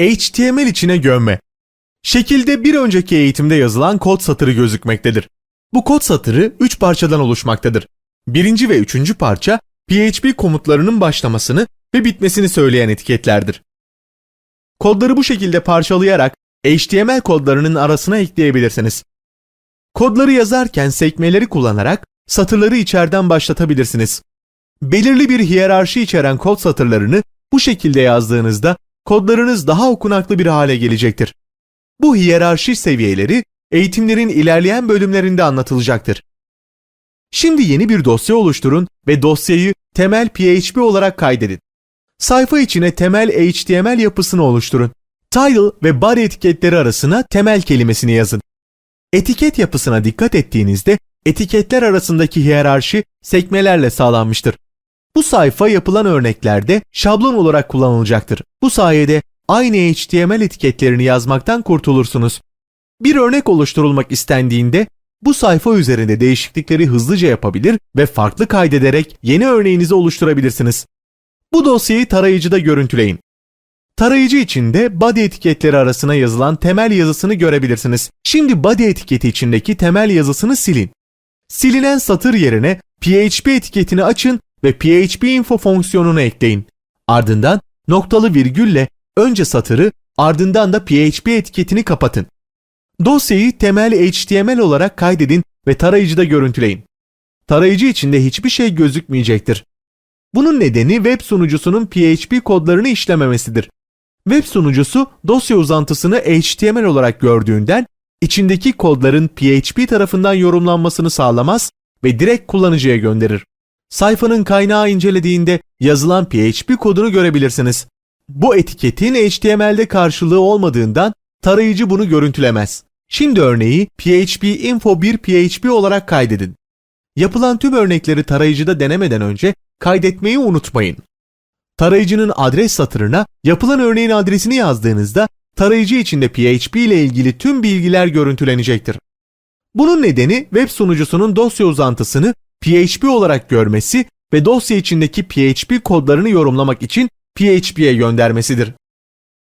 HTML içine gömme. Şekilde bir önceki eğitimde yazılan kod satırı gözükmektedir. Bu kod satırı 3 parçadan oluşmaktadır. Birinci ve üçüncü parça PHP komutlarının başlamasını ve bitmesini söyleyen etiketlerdir. Kodları bu şekilde parçalayarak HTML kodlarının arasına ekleyebilirsiniz. Kodları yazarken sekmeleri kullanarak satırları içeriden başlatabilirsiniz. Belirli bir hiyerarşi içeren kod satırlarını bu şekilde yazdığınızda kodlarınız daha okunaklı bir hale gelecektir. Bu hiyerarşi seviyeleri eğitimlerin ilerleyen bölümlerinde anlatılacaktır. Şimdi yeni bir dosya oluşturun ve dosyayı temel PHP olarak kaydedin. Sayfa içine temel HTML yapısını oluşturun. Title ve body etiketleri arasına temel kelimesini yazın. Etiket yapısına dikkat ettiğinizde etiketler arasındaki hiyerarşi sekmelerle sağlanmıştır. Bu sayfa yapılan örneklerde şablon olarak kullanılacaktır. Bu sayede aynı HTML etiketlerini yazmaktan kurtulursunuz. Bir örnek oluşturulmak istendiğinde bu sayfa üzerinde değişiklikleri hızlıca yapabilir ve farklı kaydederek yeni örneğinizi oluşturabilirsiniz. Bu dosyayı tarayıcıda görüntüleyin. Tarayıcı içinde body etiketleri arasına yazılan temel yazısını görebilirsiniz. Şimdi body etiketi içindeki temel yazısını silin. Silinen satır yerine PHP etiketini açın ve PHP info fonksiyonunu ekleyin. Ardından noktalı virgülle önce satırı ardından da PHP etiketini kapatın. Dosyayı temel HTML olarak kaydedin ve tarayıcıda görüntüleyin. Tarayıcı içinde hiçbir şey gözükmeyecektir. Bunun nedeni web sunucusunun PHP kodlarını işlememesidir. Web sunucusu dosya uzantısını HTML olarak gördüğünden içindeki kodların PHP tarafından yorumlanmasını sağlamaz ve direkt kullanıcıya gönderir. Sayfanın kaynağı incelediğinde yazılan PHP kodunu görebilirsiniz. Bu etiketin HTML'de karşılığı olmadığından tarayıcı bunu görüntülemez. Şimdi örneği PHP info 1 PHP olarak kaydedin. Yapılan tüm örnekleri tarayıcıda denemeden önce kaydetmeyi unutmayın. Tarayıcının adres satırına yapılan örneğin adresini yazdığınızda tarayıcı içinde PHP ile ilgili tüm bilgiler görüntülenecektir. Bunun nedeni web sunucusunun dosya uzantısını PHP olarak görmesi ve dosya içindeki PHP kodlarını yorumlamak için PHP'ye göndermesidir.